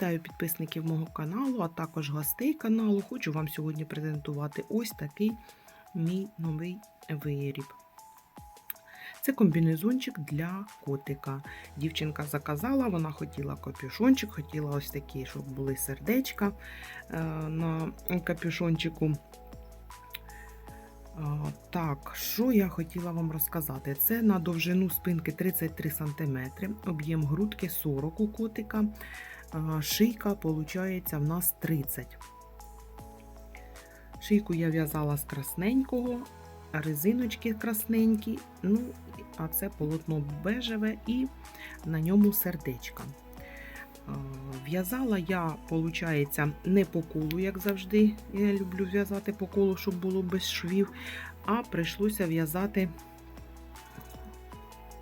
Вітаю підписників мого каналу, а також гостей каналу. Хочу вам сьогодні презентувати ось такий мій новий виріб. Це комбінезончик для котика. Дівчинка заказала, вона хотіла капюшончик, хотіла ось такі, щоб були сердечка е, на капюшончику. А, Так, що я хотіла вам розказати? Це на довжину спинки 33 см, об'єм грудки 40 у котика, шийка, виходить, в нас 30 Шийку я в'язала з красненького, резиночки красненькі, ну, а це полотно бежеве і на ньому сердечка. В'язала я, виходить, не по колу, як завжди. Я люблю в'язати по колу, щоб було без швів, а прийшлося в'язати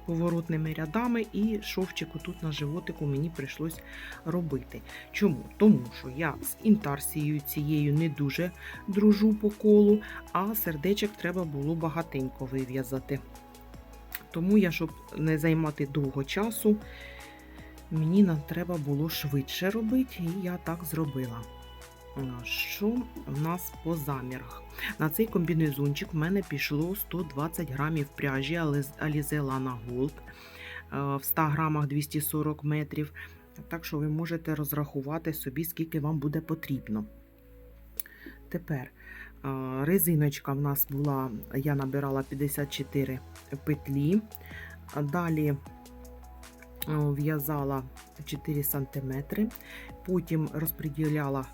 поворотними рядами, і шовчику тут на животику мені прийшлось робити. Чому? Тому що я з інтарсією цією не дуже дружу по колу, а сердечок треба було багатенько вив'язати. Тому я, щоб не займати довго часу, мені треба було швидше робити, і я так зробила. Що в нас по замірах? На цей комбінезончик в мене пішло 120 грамів пряжі Alize Lana Gold в 100 грамах 240 метрів. Так що ви можете розрахувати собі, скільки вам буде потрібно. Тепер е, резиночка в нас була, я набирала 54 петлі. Далі е, в'язала 4 см, потім розподіляла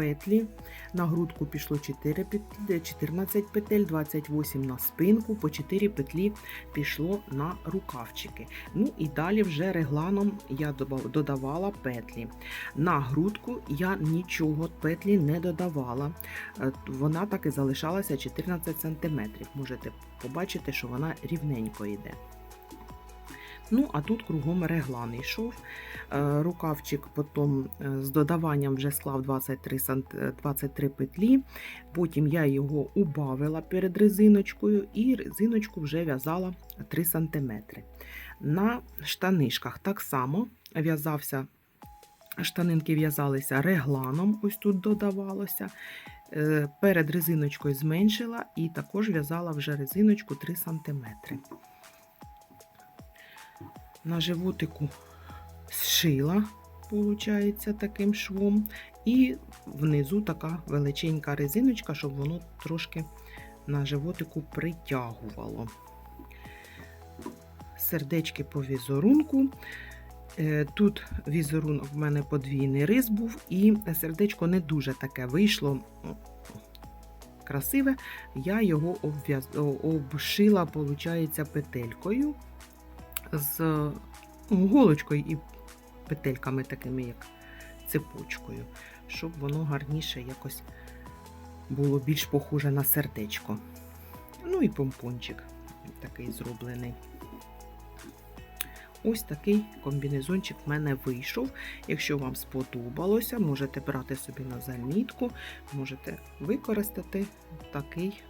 петлі. На грудку пішло 4 петлі, 14 петель, 28 на спинку, по 4 петлі пішло на рукавчики. Ну і далі вже регланом я додавала петлі. На грудку я нічого петлі не додавала. Е, Вона так і залишалася 14 см. Можете побачити, що вона рівненько йде. Ну, а тут кругом реглан йшов. Е, Рукавчик потім е, з додаванням вже склав 23 23 петлі. Потім я його убавила перед резиночкою і резиночку вже в'язала 3 см. На штанишках так само в'язався. Штанинки в'язалися регланом, ось тут додавалося. Е, Перед резиночкою зменшила і також в'язала вже резиночку 3 см на животику зшила, виходить, таким швом. І внизу така величенька резиночка, щоб воно трошки на животику притягувало. Сердечки по візерунку. Е, Тут візерунок в мене подвійний рис був, і сердечко не дуже таке вийшло красиве. Я його обшила, виходить, петелькою з голочкою і петельками такими, як цепочкою, щоб воно гарніше якось було більш похоже на сердечко. Ну і помпончик такий зроблений. Ось такий комбінезончик в мене вийшов. Якщо вам сподобалося, можете брати собі на замітку, можете використати такий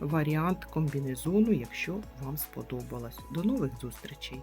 варіант комбінезону, якщо вам сподобалось. До нових зустрічей!